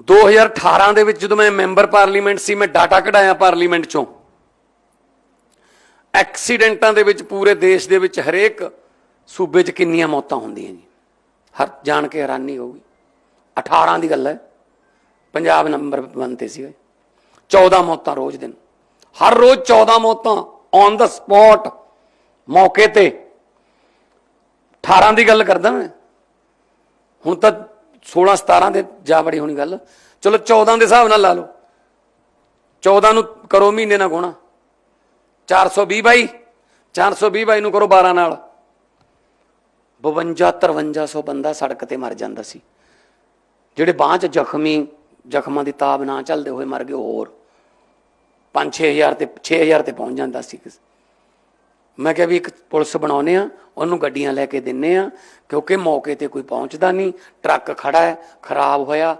2018 ਦੇ ਵਿੱਚ ਜਦੋਂ ਮੈਂ ਮੈਂਬਰ ਪਾਰਲੀਮੈਂਟ ਸੀ, ਮੈਂ ਡਾਟਾ ਕਢਾਇਆ ਪਾਰਲੀਮੈਂਟ ਚੋਂ। ਐਕਸੀਡੈਂਟਾਂ ਦੇ ਵਿੱਚ ਪੂਰੇ ਦੇਸ਼ ਦੇ ਵਿੱਚ ਹਰੇਕ ਸੂਬੇ 'ਚ ਕਿੰਨੀਆਂ ਮੌਤਾਂ ਹੁੰਦੀਆਂ ਜੀ। ਹਰ ਜਾਣ ਕੇ ਹੈਰਾਨੀ ਹੋਊਗੀ 18 ਦੀ ਗੱਲ ਹੈ। ਪੰਜਾਬ ਨੰਬਰ 1 ਤੇ ਸੀ 14 ਮੌਤਾਂ ਰੋਜ਼ ਦਿਨ। ਹਰ ਰੋਜ਼ 14 ਮੌਤਾਂ ਔਨ ਦਾ ਸਪੌਟ ਮੌਕੇ ਤੇ। 18 ਦੀ ਗੱਲ ਕਰਦਾ ਮੈਂ। ਹੁਣ ਤਾਂ 16 17 ਦੇ ਜਾ ਬੜੀ ਹੋਣੀ ਗੱਲ। ਚਲੋ 14 ਦੇ ਹਿਸਾਬ ਨਾਲ ਲਾ ਲਓ। 14 ਨੂੰ ਕਰੋ ਮਹੀਨੇ ਨਾਲ ਗੁਣਾ। 420 ਬਾਈ। 420 ਬਾਈ ਨੂੰ ਕਰੋ 12 ਨਾਲ। 52 5300 ਬੰਦਾ ਸੜਕ ਤੇ ਮਰ ਜਾਂਦਾ ਸੀ। ਜਿਹੜੇ ਬਾਂਹ 'ਚ ਜ਼ਖਮੀ, ਜ਼ਖਮਾਂ ਦੀ ਤਾਬ ਨਾ ਚੱਲਦੇ ਹੋਏ ਮਰ ਗਏ ਹੋਰ। 5-6000 ਤੇ 6000 ਤੇ ਪਹੁੰਚ ਜਾਂਦਾ ਸੀ। ਮੈਂ ਕਿਹਾ ਵੀ ਇੱਕ ਪੁਲਿਸ ਬਣਾਉਨੇ ਆ, ਉਹਨੂੰ ਗੱਡੀਆਂ ਲੈ ਕੇ ਦਿੰਨੇ ਆ, ਕਿਉਂਕਿ ਮੌਕੇ ਤੇ ਕੋਈ ਪਹੁੰਚਦਾ ਨਹੀਂ, ਟਰੱਕ ਖੜਾ ਹੈ, ਖਰਾਬ ਹੋਇਆ,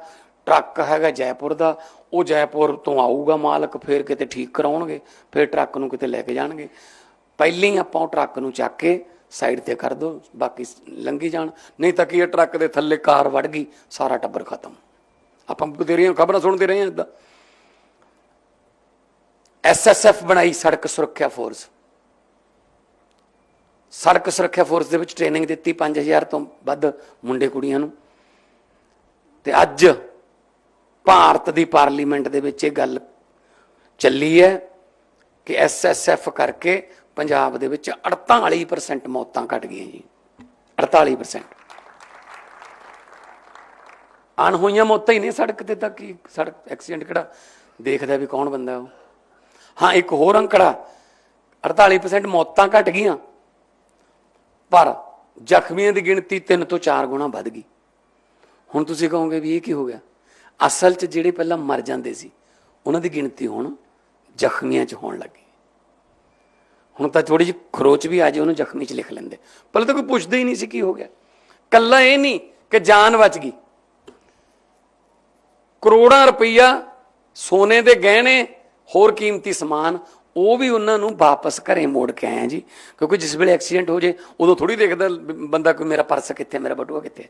ਟਰੱਕ ਹੈਗਾ ਜੈਪੁਰ ਦਾ, ਉਹ ਜੈਪੁਰ ਤੋਂ ਆਊਗਾ ਮਾਲਕ, ਫਿਰ ਕਿਤੇ ਠੀਕ ਕਰਾਉਣਗੇ, ਫਿਰ ਟਰੱਕ ਨੂੰ ਕਿਤੇ ਲੈ ਕੇ ਜਾਣਗੇ। ਪਹਿਲਾਂ ਹੀ ਆਪਾਂ ਉਹ ਟਰੱਕ ਨੂੰ ਚੱਕ ਕੇ ਸਾਈਡ ਤੇ ਕਰ ਦੋ, ਬਾਕੀ ਲੰਗੀ ਜਾਣ, ਨਹੀਂ ਤਾਂ ਕੀ ਇਹ ਟਰੱਕ ਦੇ ਥੱਲੇ ਕਾਰ ਵੜ ਗਈ, ਸਾਰਾ ਟੱਬਰ ਖਤਮ। ਆਪਾਂ ਦੇ ਰਹੀਆਂ ਖਬਰਾਂ ਸੁਣਦੇ ਰਹੇ ਹਾਂ ਇਦਾਂ ਐਸਐਸਐਫ ਬਣਾਈ ਸੜਕ ਸੁਰੱਖਿਆ ਫੋਰਸ। ਸੜਕ ਸੁਰੱਖਿਆ ਫੋਰਸ ਦੇ ਵਿੱਚ ਟ੍ਰੇਨਿੰਗ ਦਿੱਤੀ 5000 ਤੋਂ ਵੱਧ ਮੁੰਡੇ ਕੁੜੀਆਂ ਨੂੰ। ਤੇ ਅੱਜ ਭਾਰਤ ਦੀ ਪਾਰਲੀਮੈਂਟ ਦੇ ਵਿੱਚ ਇਹ ਗੱਲ ਚੱਲੀ ਹੈ ਕਿ ਐਸਐਸਐਫ ਕਰਕੇ ਪੰਜਾਬ ਦੇ ਵਿੱਚ 48% ਮੌਤਾਂ ਘਟ ਗਈਆਂ ਜੀ। 48% ਅਣਹੋਈਆਂ ਮੌਤਾਂ ਹੀ ਨੇ ਸੜਕ ਤੇ ਤਾਂ ਕੀ ਸੜਕ ਐਕਸੀਡੈਂਟ ਕਿਹੜਾ ਦੇਖਦਾ ਵੀ ਕੌਣ ਬੰਦਾ ਉਹ। ਹਾਂ, ਇੱਕ ਹੋਰ ਅੰਕੜਾ 48% ਮੌਤਾਂ ਘਟ ਗਈਆਂ। ਪਰ ਜ਼ਖਮੀਆਂ ਦੀ ਗਿਣਤੀ 3 ਤੋਂ 4 ਗੁਣਾ ਵੱਧ ਗਈ। ਹੁਣ ਤੁਸੀਂ ਕਹੋਗੇ ਵੀ ਇਹ ਕੀ ਹੋ ਗਿਆ? ਅਸਲ 'ਚ ਜਿਹੜੇ ਪਹਿਲਾਂ ਮਰ ਜਾਂਦੇ ਸੀ, ਉਹਨਾਂ ਦੀ ਗਿਣਤੀ ਹੁਣ ਜ਼ਖਮੀਆਂ 'ਚ ਹੋਣ ਲੱਗੀ ਹੁਣ ਤਾਂ ਥੋੜੀ ਜਿਹੀ ਖਰੋਚ ਵੀ ਆ ਜੇ, ਉਹਨੂੰ ਜ਼ਖਮੀ 'ਚ ਲਿਖ ਲੈਂਦੇ। ਪਹਿਲਾਂ ਤਾਂ ਕੋਈ ਪੁੱਛਦਾ ਹੀ ਨਹੀਂ ਸੀ ਕੀ ਹੋ ਗਿਆ। ਕੱਲਾ ਇਹ ਨਹੀਂ ਕਿ ਜਾਨ ਬਚ ਗਈ। ਕਰੋੜਾਂ ਰੁਪਈਆ ਸੋਨੇ ਦੇ ਗਹਿਣੇ, ਹੋਰ ਕੀਮਤੀ ਸਮਾਨ ਉਹ ਵੀ ਉਹਨਾਂ ਨੂੰ ਵਾਪਸ ਘਰੇ ਮੋੜ ਕੇ ਆਏ ਜੀ। ਕਿਉਂਕਿ ਜਿਸ ਵੇਲੇ ਐਕਸੀਡੈਂਟ ਹੋ ਜੇ, ਉਦੋਂ ਥੋੜੀ ਦੇਖਦਾ ਬੰਦਾ ਕੋਈ ਮੇਰਾ ਪਰਸ ਕਿੱਥੇ, ਮੇਰਾ ਬਟੂਆ ਕਿੱਥੇ।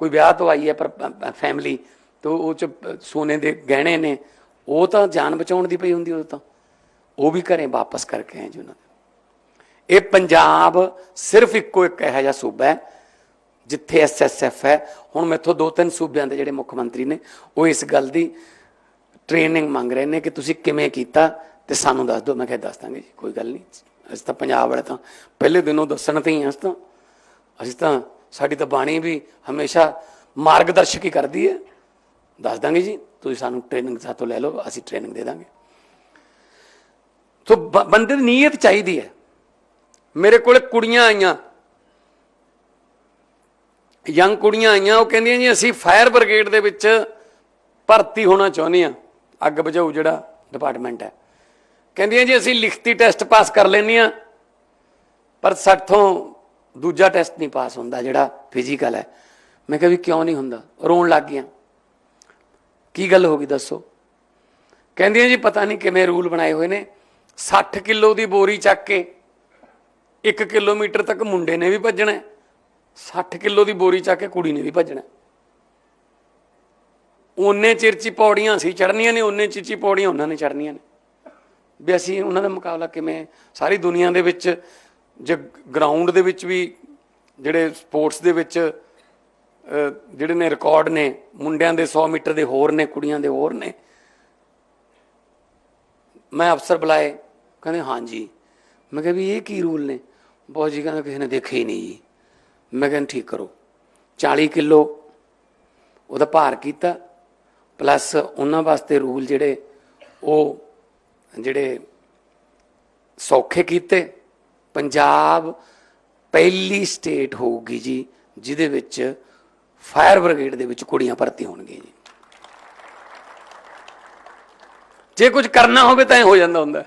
ਕੋਈ ਵਿਆਹ ਤੋਂ ਆਈ ਹੈ ਪਰ ਫੈਮਿਲੀ ਤੋਂ ਉਹ ਚ ਸੋਨੇ ਦੇ ਗਹਿਣੇ ਨੇ, ਉਹ ਤਾਂ ਜਾਨ ਬਚਾਉਣ ਦੀ ਪਈ ਹੁੰਦੀ ਉਹ ਤਾਂ। ਉਹ ਵੀ ਘਰੇ ਵਾਪਸ ਕਰਕੇ ਆਏ ਜੀ ਉਹਨਾਂ ਇਹ ਪੰਜਾਬ ਸਿਰਫ ਇੱਕੋ ਇੱਕ ਇਹੋ ਜਿਹਾ ਸੂਬਾ ਹੈ, ਜਿੱਥੇ ਐਸਐਸਐਫ ਹੈ। ਹੁਣ ਮੈਥੋਂ ਦੋ ਤਿੰਨ ਸੂਬਿਆਂ ਦੇ ਜਿਹੜੇ ਮੁੱਖ ਮੰਤਰੀ ਨੇ, ਉਹ ਇਸ ਗੱਲ ਦੀ ਟ੍ਰੇਨਿੰਗ ਮੰਗ ਰਹੇ ਨੇ ਕਿ ਤੁਸੀਂ ਕਿਵੇਂ ਕੀਤਾ ਤੇ ਸਾਨੂੰ ਦੱਸ ਦਿਓ, ਮੈਂ ਕਿਹਾ ਦੱਸ ਦਾਂਗੇ ਜੀ, ਕੋਈ ਗੱਲ ਨਹੀਂ। ਅਸੀਂ ਤਾਂ ਪੰਜਾਬ ਵਾਲੇ ਤਾਂ ਪਹਿਲੇ ਦਿਨੋਂ ਦੱਸਣ ਤੇ ਹੀ ਹਾਂ, ਅਸੀਂ ਤਾਂ ਅਸੀਂ ਤਾਂ ਸਾਡੀ ਤਾਂ ਬਾਣੀ ਵੀ ਹਮੇਸ਼ਾ ਮਾਰਗਦਰਸ਼ਕ ਹੀ ਕਰਦੀ ਹੈ। ਦੱਸ ਦਾਂਗੇ ਜੀ, ਤੁਸੀਂ ਸਾਨੂੰ ਟ੍ਰੇਨਿੰਗ ਸਾਤੋਂ ਲੈ ਲਓ, ਅਸੀਂ ਟ੍ਰੇਨਿੰਗ ਦੇ ਦਾਂਗੇ। ਸੋ ਬ- ਬੰਦੇ ਦੀ ਨੀਅਤ ਚਾਹੀਦੀ ਹੈ। ਮੇਰੇ ਕੋਲ ਕੁੜੀਆਂ ਆਈਆਂ। ਯੰਗ ਕੁੜੀਆਂ ਆਈਆਂ, ਉਹ ਕਹਿੰਦੀਆਂ ਜੀ, ਅਸੀਂ ਫਾਇਰ ਬ੍ਰਿਗੇਡ ਦੇ ਵਿੱਚ ਭਰਤੀ ਹੋਣਾ ਚਾਹੁੰਦੇ ਆ ਅੱਗ ਬੁਝਾਊ ਜਿਹੜਾ ਡਿਪਾਰਟਮੈਂਟ ਹੈ। ਕਹਿੰਦੀਆਂ ਜੀ ਅਸੀਂ ਲਿਖਤੀ ਟੈਸਟ ਪਾਸ ਕਰ ਲੈਂਦੇ ਆ ਪਰ ਸਾਥੋਂ ਦੂਜਾ ਟੈਸਟ ਨਹੀਂ ਪਾਸ ਹੁੰਦਾ ਜਿਹੜਾ ਫਿਜ਼ੀਕਲ ਹੈ। ਮੈਂ ਕਿਹਾ ਵੀ ਕਿਉਂ ਨਹੀਂ ਹੁੰਦਾ? ਰੋਣ ਲੱਗ ਗਿਆ ਕੀ ਗੱਲ ਹੋ ਗਈ ਦੱਸੋ? ਕਹਿੰਦੀਆਂ ਜੀ ਪਤਾ ਨਹੀਂ ਕਿਵੇਂ ਰੂਲ ਬਣਾਏ ਹੋਏ ਨੇ। 60 ਕਿਲੋ ਦੀ ਬੋਰੀ ਚੱਕ ਕੇ 1 ਕਿਲੋਮੀਟਰ ਤੱਕ ਮੁੰਡੇ ਨੇ ਵੀ ਭੱਜਣਾ ਹੈ। 60 ਕਿਲੋ ਦੀ ਬੋਰੀ ਚੱਕ ਕੇ ਕੁੜੀ ਨੇ ਵੀ ਭੱਜਣਾ ਹੈ। ਉਹਨੇ ਚਿਰ ਚ ਹੀ ਪੌੜੀਆਂ ਸੀ ਚੜਨੀਆਂ ਨੇ ਉਹਨੇ ਚਿਰ ਚ ਪੌੜੀਆਂ ਉਹਨਾਂ ਨੇ ਚੜਨੀਆਂ ਨੇ। ਵੀ ਅਸੀਂ ਉਹਨਾਂ ਦਾ ਮੁਕਾਬਲਾ ਕਿਵੇਂ, ਸਾਰੀ ਦੁਨੀਆ ਦੇ ਵਿੱਚ ਜੇ ਗਰਾਊਂਡ ਦੇ ਵਿੱਚ ਵੀ ਜਿਹੜੇ ਸਪੋਰਟਸ ਦੇ ਵਿੱਚ ਜਿਹੜੇ ਨੇ ਰਿਕਾਰਡ ਨੇ, ਮੁੰਡਿਆਂ ਦੇ 100 ਮੀਟਰ ਦੇ ਹੋਰ ਨੇ, ਕੁੜੀਆਂ ਦੇ ਹੋਰ ਨੇ, ਮੈਂ ਅਫਸਰ ਬੁਲਾਏ, ਕਹਿੰਦੇ ਹਾਂਜੀ। ਮੈਂ ਕਿਹਾ ਵੀ ਇਹ ਕੀ ਰੂਲ ਨੇ? ਬਹੁਤ ਜੀ ਕਹਿੰਦਾ ਕਿਸੇ ਨੇ ਦੇਖੇ ਹੀ ਨਹੀਂ ਜੀ। ਮੈਂ ਕਹਿੰਦਾ ਠੀਕ ਕਰੋ। 40 ਕਿਲੋ ਉਹਦਾ ਭਾਰ ਕੀਤਾ ਪਲੱਸ ਉਹਨਾਂ ਵਾਸਤੇ ਰੂਲ ਜਿਹੜੇ ਉਹ ਜਿਹੜੇ ਸੌਖੇ ਕੀਤੇ, ਪੰਜਾਬ ਪਹਿਲੀ ਸਟੇਟ ਹੋਊਗੀ ਜੀ, ਜਿਹਦੇ ਵਿੱਚ ਫਾਇਰ ਬ੍ਰਿਗੇਡ ਦੇ ਵਿੱਚ ਕੁੜੀਆਂ ਭਰਤੀ ਹੋਣਗੀਆਂ ਜੀ। ਜੇ ਕੁਝ ਕਰਨਾ ਹੋਵੇ ਤਾਂ ਇਹ ਹੋ ਜਾਂਦਾ ਹੁੰਦਾ।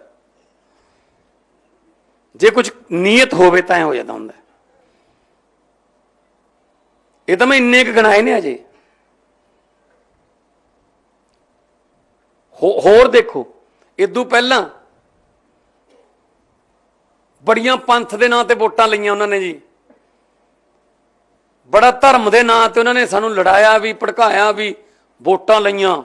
ਜੇ ਕੁਝ ਨੀਅਤ ਹੋਵੇ ਤਾਂ ਇਹ ਹੋ ਜਾਂਦਾ ਹੁੰਦਾ। ਇਹ ਤਾਂ ਮੈਂ ਇੰਨੇ ਕੁ ਗਣਾਏ ਨੇ ਅਜੇ। ਹੋ- ਹੋਰ ਦੇਖੋ। ਇਦੋਂ ਪਹਿਲਾਂ ਬੜੀਆਂ ਪੰਥ ਦੇ ਨਾਂ ਤੇ ਵੋਟਾਂ ਲਈਆਂ ਉਹਨਾਂ ਨੇ ਜੀ। ਬੜਾ ਧਰਮ ਦੇ ਨਾਂ ਤੇ ਉਹਨਾਂ ਨੇ ਸਾਨੂੰ ਲੜਾਇਆ ਵੀ, ਭੜਕਾਇਆ ਵੀ, ਵੋਟਾਂ ਲਈਆਂ।